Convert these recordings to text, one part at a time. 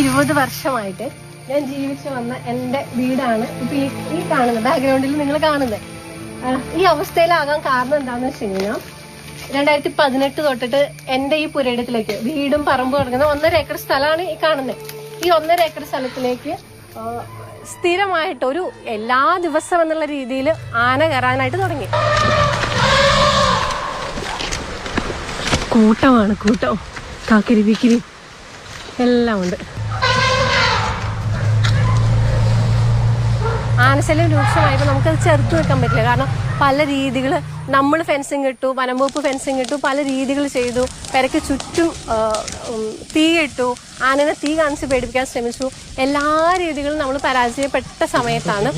ഇരുപത് വർഷമായിട്ട് ഞാൻ ജീവിച്ചു വന്ന എന്റെ വീടാണ്. ഇപ്പൊ ഈ കാണുന്നത് ബാക്ക്ഗ്രൗണ്ടിൽ നിങ്ങൾ കാണുന്നത് ഈ അവസ്ഥയിലാകാൻ കാരണം എന്താണെന്ന് വെച്ച് കഴിഞ്ഞാൽ രണ്ടായിരത്തി പതിനെട്ട് തൊട്ടിട്ട് എന്റെ ഈ പുരയിടത്തിലേക്ക് വീടും പറമ്പും ഇറങ്ങുന്ന ഒന്നര ഏക്കർ സ്ഥലമാണ് ഈ കാണുന്നത് ഈ ഒന്നര ഏക്കർ സ്ഥലത്തിലേക്ക് സ്ഥിരമായിട്ട് ഒരു എല്ലാ ദിവസം എന്നുള്ള രീതിയിൽ ആന കയറാനായിട്ട് തുടങ്ങി. കൂട്ടമാണ് കൂട്ടം. കാക്കിരി വിക്കിരി എല്ലാം ഉണ്ട്. ആനശല്യം രൂക്ഷമായപ്പോൾ നമുക്കത് ചെറുത്ത് വെക്കാൻ പറ്റില്ല. കാരണം പല രീതികൾ നമ്മൾ ഫെൻസിങ് ഇട്ടു വനംവകുപ്പ് ഫെൻസിങ് ഇട്ടു പല രീതികൾ ചെയ്തു പെരയ്ക്ക് ചുറ്റും തീ ഇട്ടു ആനനെ തീ കാണിച്ച് പേടിപ്പിക്കാൻ ശ്രമിച്ചു. എല്ലാ രീതികളും നമ്മൾ പരാജയപ്പെട്ട സമയത്താണ്.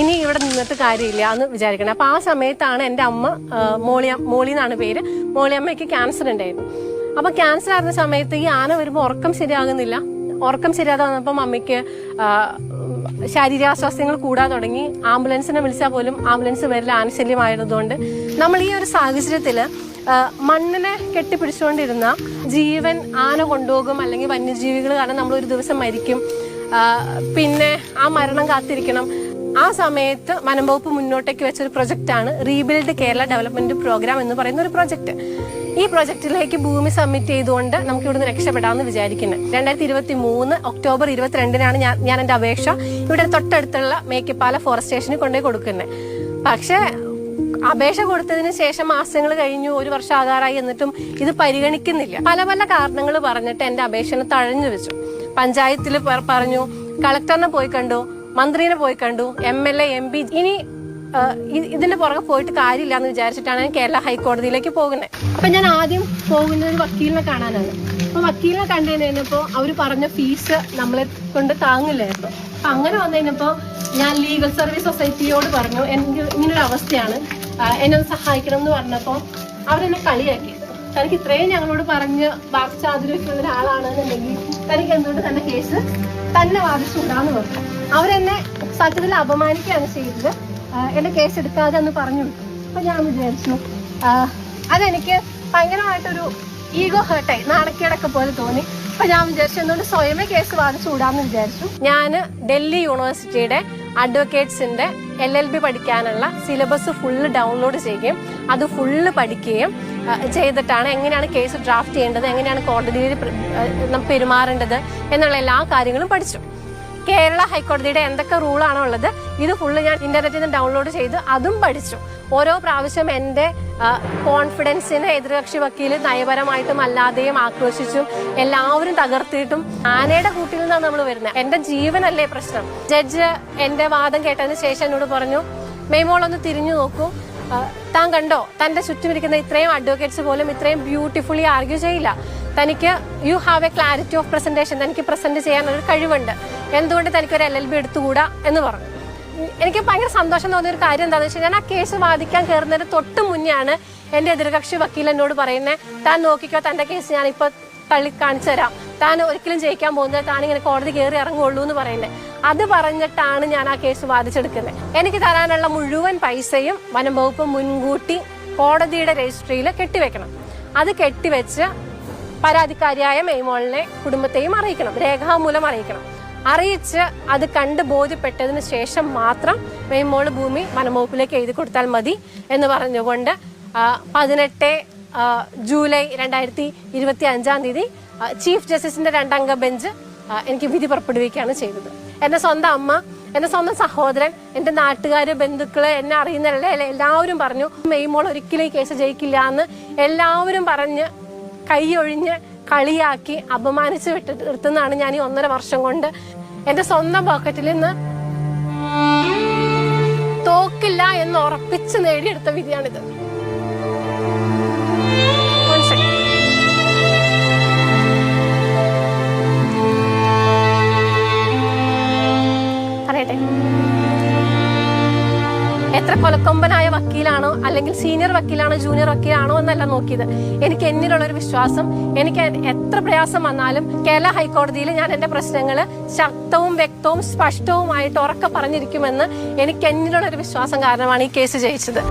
ഇനി ഇവിടെ നിന്നിട്ട് കാര്യമില്ല എന്ന് വിചാരിക്കണം. അപ്പോൾ ആ സമയത്താണ് എന്റെ അമ്മ മോളി മോളി എന്നാണ് പേര്. മോളിയമ്മയ്ക്ക് ക്യാൻസർ ഉണ്ടായിരുന്നു. അപ്പോൾ ക്യാൻസർ ആയിരുന്ന സമയത്ത് ഈ ആന വരുമ്പോൾ ഉറക്കം ശരിയാകുന്നില്ല. ഉറക്കം ശരിയാതെ വന്നപ്പം മമ്മിക്ക് ആ, ശാരീരികാസ്വാസ്ഥ്യങ്ങൾ കൂടാൻ തുടങ്ങി. ആംബുലൻസിനെ വിളിച്ചാൽ പോലും ആംബുലൻസ് വരില്ല ആനശല്യമായതുകൊണ്ട്. നമ്മൾ ഈ ഒരു സാഹചര്യത്തിൽ മണ്ണിനെ കെട്ടിപ്പിടിച്ചുകൊണ്ടിരുന്ന ജീവൻ ആന കൊണ്ടുപോകും അല്ലെങ്കിൽ വന്യജീവികൾ കാരണം നമ്മൾ ഒരു ദിവസം മരിക്കും. പിന്നെ ആ മരണം കാത്തിരിക്കണം. ആ സമയത്ത് വനംവകുപ്പ് മുന്നോട്ടേക്ക് വെച്ച ഒരു പ്രൊജക്റ്റാണ് റീബിൽഡ് കേരള ഡെവലപ്മെന്റ് പ്രോഗ്രാം എന്ന് പറയുന്ന ഒരു പ്രൊജക്ട് ഈ പ്രൊജക്റ്റിലേക്ക് ഭൂമി സബ്മിറ്റ് ചെയ്തുകൊണ്ട് നമുക്ക് ഇവിടുന്ന് രക്ഷപ്പെടാമെന്ന് വിചാരിക്കുന്നത് രണ്ടായിരത്തി ഇരുപത്തി മൂന്ന് ഒക്ടോബർ ഇരുപത്തിരണ്ടിനാണ് ഞാൻ ഞാൻ എന്റെ അപേക്ഷ. ഇവിടെ തൊട്ടടുത്തുള്ള മേക്കപ്പാല ഫോറസ്റ്റ് സ്റ്റേഷനിൽ കൊണ്ടുപോയി കൊടുക്കുന്നത് പക്ഷേ അപേക്ഷ കൊടുത്തതിന് ശേഷം മാസങ്ങൾ കഴിഞ്ഞു ഒരു വർഷം ആകാറായി എന്നിട്ടും ഇത് പരിഗണിക്കുന്നില്ല. പല പല കാരണങ്ങൾ പറഞ്ഞിട്ട് എന്റെ അപേക്ഷനെ തഴഞ്ഞു വെച്ചു. പഞ്ചായത്തിൽ പറഞ്ഞു കളക്ടറിനെ പോയി കണ്ടു. മന്ത്രിനെ പോയി കണ്ടു M L A M P ഇനി ഇതിന്റെ പുറകെ പോയിട്ട് കാര്യമില്ല എന്ന് വിചാരിച്ചിട്ടാണ് ഞാൻ കേരള ഹൈക്കോടതിയിലേക്ക് പോകുന്നത്. അപ്പൊ ഞാൻ ആദ്യം പോകുന്നത് ഒരു വക്കീലിനെ കാണാനാണ്. അപ്പൊ വക്കീലിനെ കണ്ടു കഴിഞ്ഞപ്പോ അവർ പറഞ്ഞ ഫീസ് നമ്മളെ കൊണ്ട് താങ്ങില്ലായിരുന്നു അപ്പൊ അങ്ങനെ വന്നു ഞാൻ ലീഗൽ സർവീസ് സൊസൈറ്റിയോട് പറഞ്ഞു എനിക്ക് ഇങ്ങനൊരു അവസ്ഥയാണ് എന്നെ സഹായിക്കണം എന്ന് പറഞ്ഞപ്പോ അവരെന്നെ കളിയാക്കി. തനിക്ക് ഇത്രയും ഞങ്ങളോട് പറഞ്ഞ് വാക്ചാതുര്യമൊക്കെയുള്ള ഒരാളാണെന്നുണ്ടെങ്കിൽ തനിക്ക് എന്തുകൊണ്ട് തന്നെ കേസ് തന്നെ വാദിച്ചുകൂടാന്ന് പറഞ്ഞു അവരെന്നെ സത്യത്തിൽ അപമാനിക്കുകയാണ് ചെയ്തത് എന്റെ കേസ് എടുക്കാതെ എന്ന് പറഞ്ഞു അപ്പൊ ഞാൻ വിചാരിച്ചു അതെനിക്ക് ഭയങ്കരമായിട്ടൊരു ഈഗോ ഹേർട്ടായി നാണക്കേടൊക്കെ പോലെ തോന്നി. അപ്പൊ ഞാൻ വിചാരിച്ചു എന്തുകൊണ്ട് സ്വയമേ കേസ് വാദിച്ചുകൂടാന്ന് വിചാരിച്ചു. ഞാൻ ഡൽഹി യൂണിവേഴ്സിറ്റിയുടെ അഡ്വക്കേറ്റ്സിന്റെ എൽ എൽ ബി പഠിക്കാനുള്ള സിലബസ് ഫുള്ള് ഡൗൺലോഡ് ചെയ്യുകയും അത് ഫുള്ള് പഠിക്കുകയും ചെയ്തിട്ടാണ് എങ്ങനെയാണ് കേസ് ഡ്രാഫ്റ്റ് ചെയ്യേണ്ടത് എങ്ങനെയാണ് കോടതിയിൽ പ്ര- പെരുമാറേണ്ടത് എന്നുള്ള എല്ലാ കാര്യങ്ങളും പഠിച്ചു. കേരള ഹൈക്കോടതിയുടെ എന്തൊക്കെ റൂളാണോ ഉള്ളത് ഇത് ഫുള്ള് ഞാൻ ഇന്റർനെറ്റിൽ നിന്ന് ഡൗൺലോഡ് ചെയ്ത് അതും പഠിച്ചു. ഓരോ പ്രാവശ്യം എന്റെ കോൺഫിഡൻസിനെ എതിർകക്ഷി വക്കീൽ നയപരമായിട്ടും അല്ലാതെയും ആക്രോശിച്ചും എല്ലാവരും തകർത്തിയിട്ടും ആനയുടെ കൂട്ടിൽ നിന്നാണ് നമ്മൾ വരുന്നത്. എന്റെ ജീവനല്ലേ പ്രശ്നം. ജഡ്ജ് എന്റെ വാദം കേട്ടതിന് ശേഷം എന്നോട് പറഞ്ഞു മെയ്മോളൊന്ന് തിരിഞ്ഞു നോക്കൂ താൻ കണ്ടോ? തന്റെ ചുറ്റുമിരിക്കുന്ന ഇത്രയും അഡ്വക്കേറ്റ്സ് പോലും ഇത്രയും ബ്യൂട്ടിഫുള്ളി ആർഗ്യൂ ചെയ്യില്ല. തനിക്ക് you have a clarity of presentation തനിക്ക് പ്രസന്റ് ചെയ്യാൻ ഒരു കഴിവുണ്ട്. എന്തുകൊണ്ട് തനിക്ക് ഒരു എൽ എൽ ബി എടുത്തുകൂടാ എന്ന് പറഞ്ഞു. എനിക്ക് ഭയങ്കര സന്തോഷം തോന്നിയ ഒരു കാര്യം എന്താണെന്ന് വെച്ചാൽ ഞാൻ ആ കേസ് വാദിക്കാൻ കയറുന്നതിന് തൊട്ട് മുന്നെയാണ് എന്റെ എതിർകക്ഷി വക്കീൽ എന്നോട് പറയുന്നത് താൻ നോക്കിക്കോ തന്റെ കേസ് ഇപ്പൊ തള്ളി കാണിച്ചു തരാം. താൻ ഒരിക്കലും ജയിക്കാൻ പോകുന്നത് താൻ ഇങ്ങനെ കോടതി കയറി ഇറങ്ങുള്ളൂ എന്ന് പറയുന്നത് അത് പറഞ്ഞിട്ടാണ് ഞാൻ ആ കേസ് വാദിച്ചെടുക്കുന്നത്. എനിക്ക് തരാനുള്ള മുഴുവൻ പൈസയും വനം വകുപ്പ് മുൻകൂട്ടി കോടതിയുടെ രജിസ്ട്രിയിൽ കെട്ടിവെക്കണം. അത് കെട്ടിവെച്ച് പരാതിക്കാരിയായ മെയ്മോളിനെ കുടുംബത്തെയും അറിയിക്കണം രേഖാമൂലം അറിയിക്കണം. അറിയിച്ച് അത് കണ്ട് ബോധ്യപ്പെട്ടതിന് ശേഷം മാത്രം മെയ്മോൾ ഭൂമി വനംവകുപ്പിലേക്ക് എഴുതി കൊടുത്താൽ മതി എന്ന് പറഞ്ഞുകൊണ്ട് പതിനെട്ട് ജൂലൈ രണ്ടായിരത്തി ഇരുപത്തി അഞ്ചാം തീയതി ചീഫ് ജസ്റ്റിസിന്റെ രണ്ടംഗ ബെഞ്ച് എനിക്ക് വിധി പുറപ്പെടുവിക്കുകയാണ് ചെയ്തത്. എന്റെ സ്വന്തം അമ്മ എന്റെ സ്വന്തം സഹോദരൻ എന്റെ നാട്ടുകാർ ബന്ധുക്കൾ എന്നെ അറിയുന്ന എല്ലാ- എല്ലാവരും പറഞ്ഞു മെയ്മോൾ ഒരിക്കലും ഈ കേസ് ജയിക്കില്ല എന്ന് എല്ലാവരും പറഞ്ഞ് കൈയൊഴിഞ്ഞ് കളിയാക്കി അപമാനിച്ച് വിട്ട് നിർത്തുന്നതാണ് ഞാൻ ഈ ഒന്നര വർഷം കൊണ്ട്. എന്റെ സ്വന്തം പോക്കറ്റിൽ നിന്ന് തോക്കില്ല എന്ന് ഉറപ്പിച്ച് നേടിയെടുത്ത വിധിയാണിത്. പറയട്ടെ എത്ര കൊലക്കൊമ്പനായ വക്കീലാണോ അല്ലെങ്കിൽ സീനിയർ വക്കീലാണോ ജൂനിയർ വക്കീലാണോ എന്നല്ല നോക്കിയത്. എനിക്ക് എന്നിലുള്ള ഒരു വിശ്വാസം എനിക്ക് എത്ര പ്രയാസം വന്നാലും കേരള ഹൈക്കോടതിയിൽ ഞാൻ എന്റെ പ്രശ്നങ്ങൾ ശക്തവും വ്യക്തവും സ്പഷ്ടവുമായിട്ട് ഉറക്കെ പറഞ്ഞിരിക്കുമെന്ന് എനിക്ക് എന്നിലുള്ള ഒരു വിശ്വാസം കാരണമാണ് ഈ കേസ് ജയിച്ചത്.